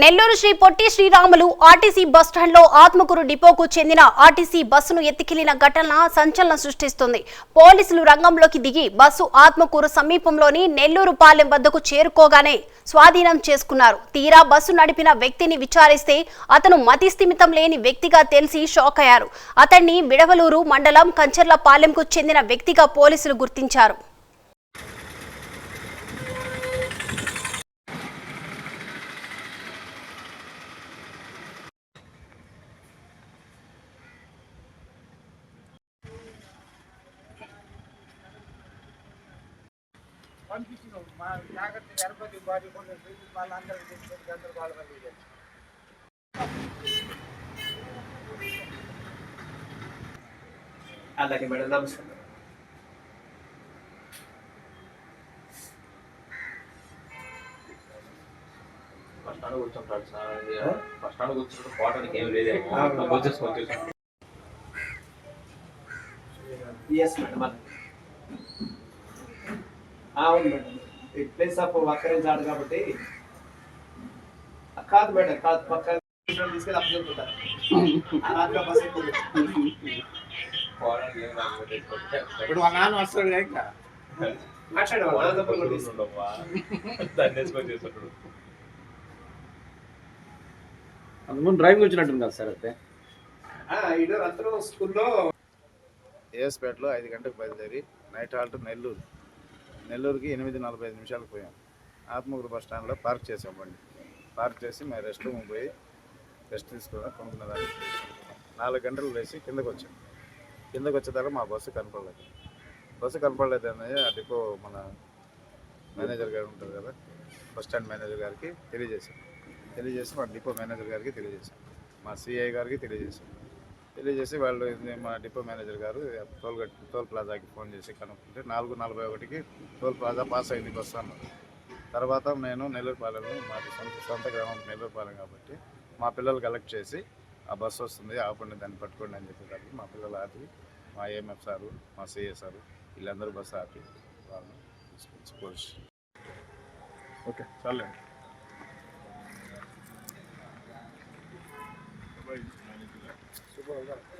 Nellore Sri Potti Sriramulu RTC బస్టాండ్లో ఆత్మకూరు డిపోకు చెందిన RTC బస్సును ఎత్తికెళ్ళిన ఘటన సంచలనం సృష్టిస్తుంది. పోలీసులు రంగంలోకి దిగి బస్సు ఆత్మకూరు సమీపంలోని నెల్లూరు పాలెం వద్దకు చేరుకోగానే స్వాధీనం చేసుకున్నారు. తీరా బస్సు నడిపిన వ్యక్తిని విచారిస్తే అతను మతిస్థిమితం లేని వ్యక్తిగా తెలిసి షాక్ అయ్యారు. అతన్ని విడవలూరు మండలం కంచర్ల పాలెంకు చెందిన వ్యక్తిగా పోలీసులు గుర్తించారు. పంపించినాం మా జాగ్రత్త గణపతి కొంచెం చూసి వాళ్ళందరూ తీసుకొని గందరగోళ కలిగి అలాగే మేడం నమస్కారం. ఫస్ట్ కూర్చుంటాడు సార్. ఫస్ట్ కూర్చుంటే పోవడానికి ఏం లేదేమో. ఎస్ మేడం అవును మేడం ఈ ప్లేస్ ఆఫ్ అక్కరించాడు కాబట్టి. కాదు మేడం కాదు పక్క తీసుకెళ్ళి అప్పచెప్తుంటారు ఆ రాత్రి బస్ ఇప్పుడు వాళ్ళ నాన్న వస్తాడు కదా ఇంకా. డ్రైవింగ్ వచ్చినట్టుంది కదా సార్ అయితే. ఆ, ఈడు అందరూ స్కూల్లో ఏఎస్పేటలో ఐదు గంటలకు బయలుదేరి నైట్ హాల్ట్ నెల్లూరు. నెల్లూరుకి ఎనిమిది నలభై ఐదు నిమిషాలకు పోయాం. ఆత్మకూరు బస్ స్టాండ్లో పార్క్ చేసాం బండి. పార్క్ చేసి మేము రెస్ట్ రూమ్ పోయి రెస్ట్ తీసుకుని కొనుక్కున్న దానికి నాలుగు గంటలు వేసి కిందకు వచ్చాం. కిందకు వచ్చేదాకా మా బస్సు కనపడలేదు. బస్సు కనపడలేదు అనేది ఆ డిపో మన మేనేజర్ గారు ఉంటారు కదా బస్ స్టాండ్ మేనేజర్ గారికి తెలియజేశాం. తెలియజేసి మా డిపో మేనేజర్ గారికి తెలియజేశాం. మా సిఐ గారికి తెలియజేశాం. తెలియజేసి వాళ్ళు మా డిపో మేనేజర్ గారు టోల్ గట్ టోల్ ప్లాజాకి ఫోన్ చేసి కనుక్కుంటే నాలుగు నలభై ఒకటికి టోల్ ప్లాజా పాస్ అయింది బస్సు అన్నారు తర్వాత నేను నెల్లూరుపాలెంలో మాది సొంత సొంత గ్రామం నెల్లూరుపాలెం కాబట్టి మా పిల్లలు కలెక్ట్ చేసి ఆ బస్సు వస్తుంది ఆపండి దాన్ని పట్టుకోండి అని చెప్పేసరికి మా పిల్లలు ఆపి మా ఏఎంఎఫ్ సారు మా సిఏ సారు వీళ్ళందరూ బస్సు ఆపి వాళ్ళని తీసుకొచ్చి పోలీస్ ఓకే చాలండి. 这不能干。